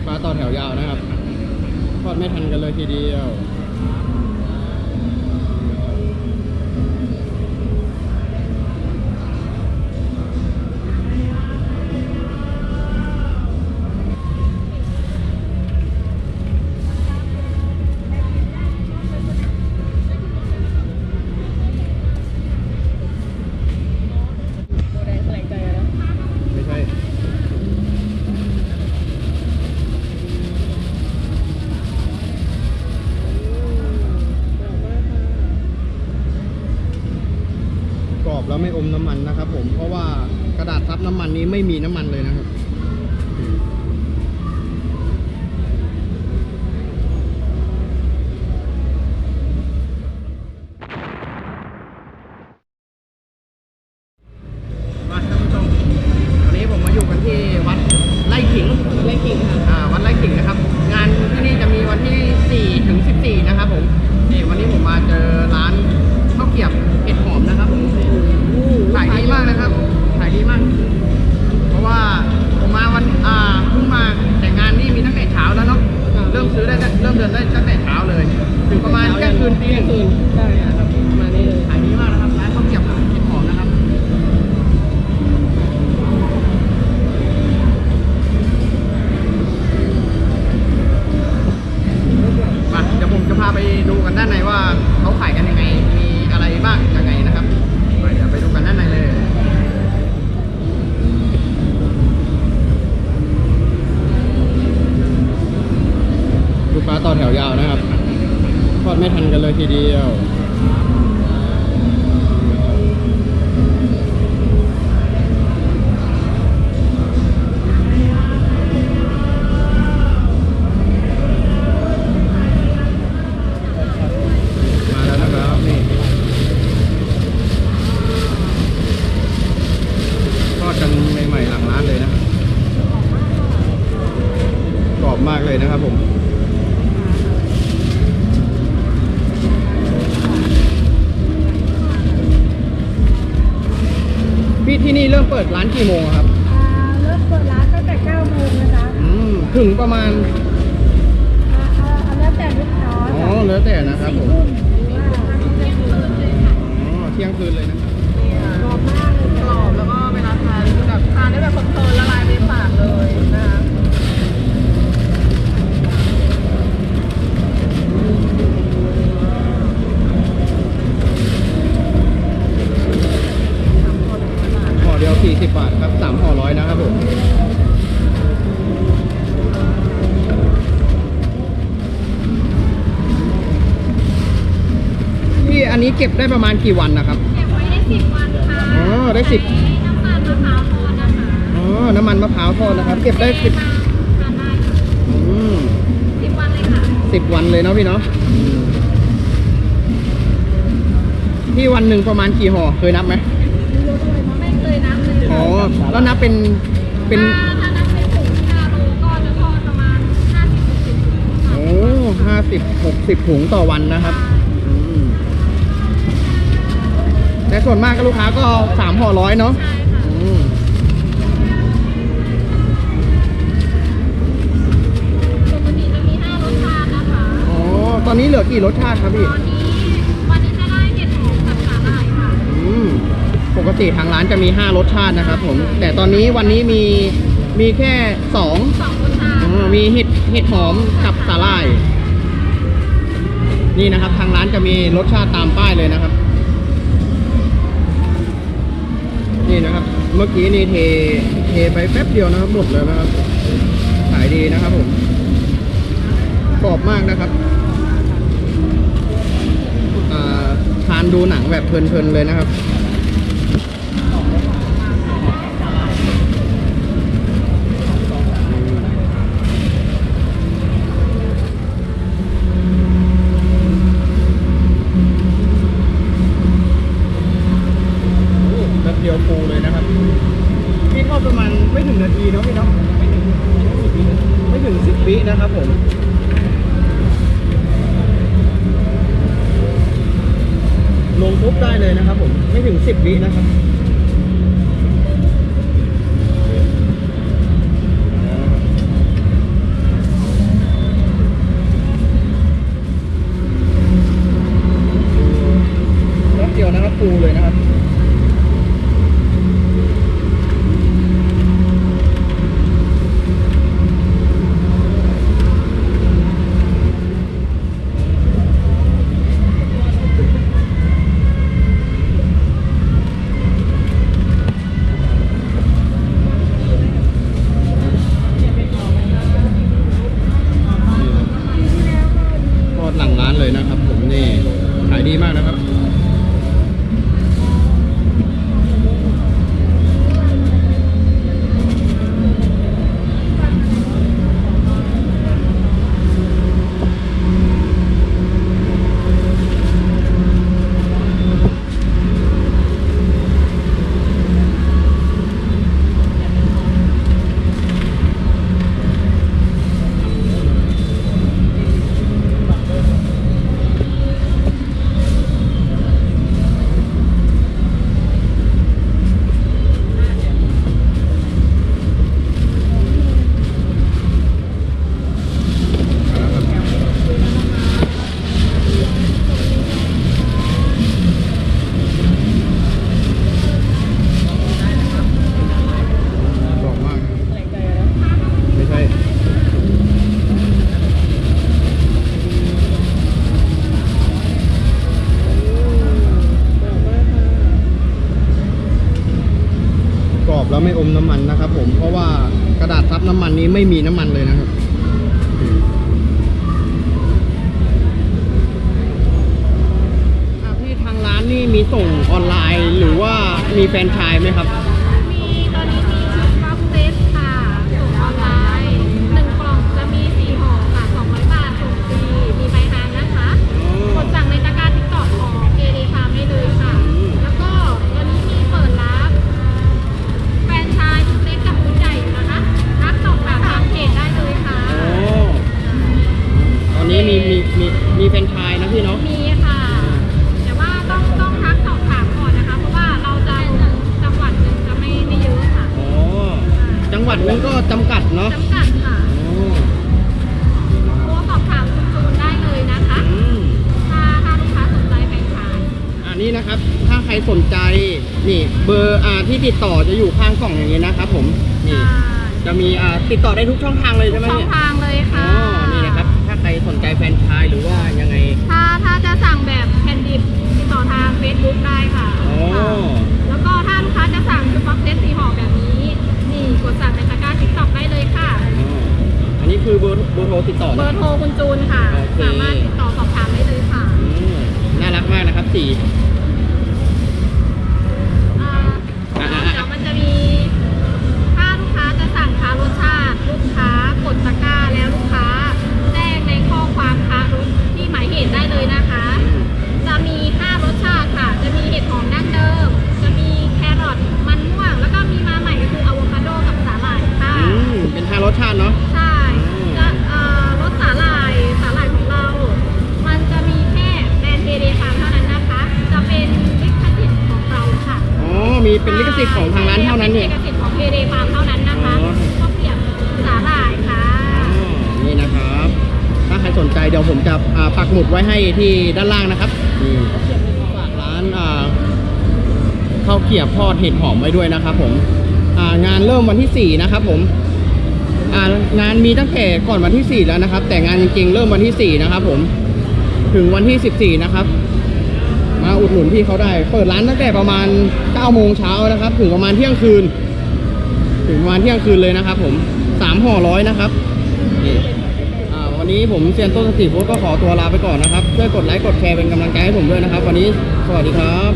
กค้าต่อแถวยาวนะครับทอดไม่ทันกันเลยทีเดียว แล้วไม่อมน้ำมันนะครับ ผมเพราะว่ากระดาษซับน้ำมันนี้ไม่มีน้ำมันเลยนะครับ อแถวยาวนะครับทอดไม่ทันกันเลยทีเดียว เริ่มเปิดร้านกี่โมงอะครับอ่าเริ่มเปิดร้านตั้งแต่9โมงนะคะอืมถึงประมาณ อ่าเอาเอาแล้วแต่ลูกค้าอ๋อแล้วแต่นะครับผมสี่ทุ่มหรือว่าเที่ยงคืนเลยค่ะอ๋อเที่ยงคืนเลยนะครับ กรอบมากเลยกรอบแล้วก็เวลาทานแบบทานได้แบบเพลินๆละลายในปากเลยนะคะ ห่อ เดียว 40 บาทครับ3ห่อร้อยนะครับผมพี่อันนี้เก็บได้ประมาณกี่วันนะครับ เก็บไว้ได้10วันค่ะอ๋อได้สิบ ใช้น้ำตาลมะพร้าวโทนนะคะอ๋อ น้ำมันมะพร้าวทอดนะครับ เก็บได้สิบทานได้อืม10วันเลยค่ะสิบวันเลยเนาะพี่เนาะพี่วันหนึ่งประมาณกี่ห่อเคยนับไหมไม่เค ยนับเลยอ๋อแล้วนับเป็นเป็นถ้าถ้านับเป็นถุงชาโลก็จะทอดประมาณ50-60ถุงค่ะโอ้ห้าสิบหกสิบถุงต่อวันนะครับอืมแต่ส่วนมากก็ลูกค้าก็สามห่อร้อยเนาะใช่ค่ะ อืมปกติจะมี 5รสชาตินะคะ อ๋อตอนนี้เหลือกี่รสชาติครับพี่ ตอนนี้วันนี้จะได้เห็ดหอมกับสาหร่ายค่ะ อืม ป กติทางร้านจะมี 5 รสชาตินะครับผม แต่ตอนนี้วันนี้มีมีแค่2สองรสชาติอ๋อมีเห็ดเห็ดหอมกับสาหร่าย นี่นะครับ ทางร้านจะมีรสชาติตามป้ายเลยนะครับ นี่นะครับ เมื่อกี้นี่เทเทไปแป๊บเดียวนะครับหมดเลยนะครับ ขายดีนะครับผมกรอบมากนะครับอ่าทานดูหนังแบบเพลินๆเลยนะครับ แป๊บเดียวฟูเลยนะครับ พี่ทอด ประมาณไม่ถึงนาทีเนาะพี่เนาะไม่ถึงสิบวินะครับผมลงปุ๊บได้เลยนะครับผมไม่ถึงสิบวินะครับ ดีมากนะครับ ไม่มีน้ำมันเลยนะครับพี่ทางร้านนี่มีส่งออนไลน์หรือว่ามีแฟรนไชส์ไหมครับ สนใจนี่เบอร์อ่าที่ติดต่อจะอยู่ข้างกล่องอย่างนี้นะครับผมนี่ จะมีอ่าติดต่อได้ทุกช่องทางเลยใช่ไหมช่องเนี่ยทางเลยอ๋ค่ะ อนี่นะครับ ถ้าใครสนใจแฟรนไชส์หรือว่ายังไงถ้าถ้าจะสั่งแบบแผ่นดิบติดต่อทาง Facebook ได้ค่ะอ๋อแล้วก็ถ้าลูกค้าจะสั่งชุดบ็อกเซตสีห่อแบบนี้ นี่กดสั่งในตะกร้าทิกตอกได้เลยค่ะ อ๋ออันนี้คือเบอร์เบอร์โทรติดต่อเบอนะร์โทรคุณจูนค่ะ โอเค สามารถติดต่อสอบถามได้เลยค่ะ อืมน่ารักมากนะครับสี สิทธิ์ของทางร้านเท่านั้นเนี่ยป็ลิขสิทธิ์ของเอเดฟาร์มเท่านั้นนะคะอ๋อก็เปรียบสาหร่ายค่ะอ๋อนี่นะครับ ถ้าใครสนใจเดี๋ยวผมจะอ่าปักหมุดไว้ให้ที่ด้านล่างนะครับนี่ฝากร้านอ่าข้าวเกรียบทอดเห็ดหอมไว้ด้วยนะครับผมอ่างานเริ่มวันที่ 4 นะครับผมอ่างานมีตั้งแต่ก่อนวันที่ 4 แล้วนะครับ แต่งานจริงๆเริ่มวันที่ 4 นะครับผม ถึงวันที่ 14 นะครับ มาอุดหนุนพี่เขาได้ เปิดร้านตั้งแต่ประมาณ9โมงเช้านะครับ ถึงประมาณเที่ยงคืน ถึงประมาณเที่ยงคืนเลยนะครับ ผม3ห่อร้อยนะครับอ่าวันนี้ผมเซียนต้นสติฟูดก็ขอตัวลาไปก่อนนะครับช่วยกดไลค์กดแชร์เป็นกำลังใจให้ผมด้วยนะครับ วันนี้สวัสดีครับ